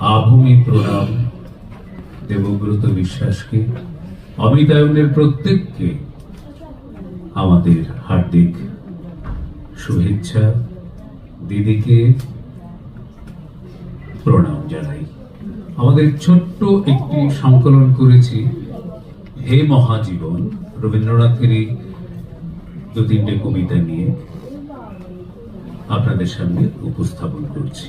আভূমি প্রণাম। দেবব্রত বিশ্বাসকে, অমিতায়নের প্রত্যেককে আমাদের হার্দিক শুভেচ্ছা। দিদিকে প্রণাম জানাই। আমাদের ছোট্ট একটি সংকলন করেছি। হে মহাজীবন রবীন্দ্রনাথেরই দু তিনটে কবিতা নিয়ে আপনাদের সামনে উপস্থাপন করছি।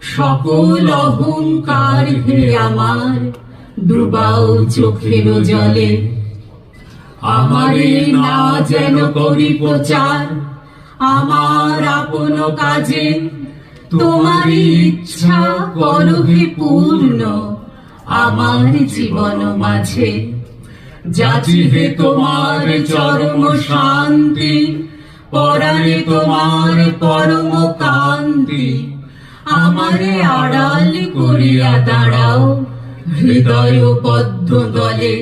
সকল অহংকার হে আমার ডুবাও চোখের জলে। আমারে না যেন করি প্রচার, আমার আপন কাজে। তোমার ইচ্ছা করো হে পূর্ণ আমার জীবন মাঝে। যাচি হে তোমার চরম শান্তি পরাণে তোমার পরম কান্তি। আমারে আড়াল করিয়া দাঁড়াও হৃদয় পদ্ম দলে।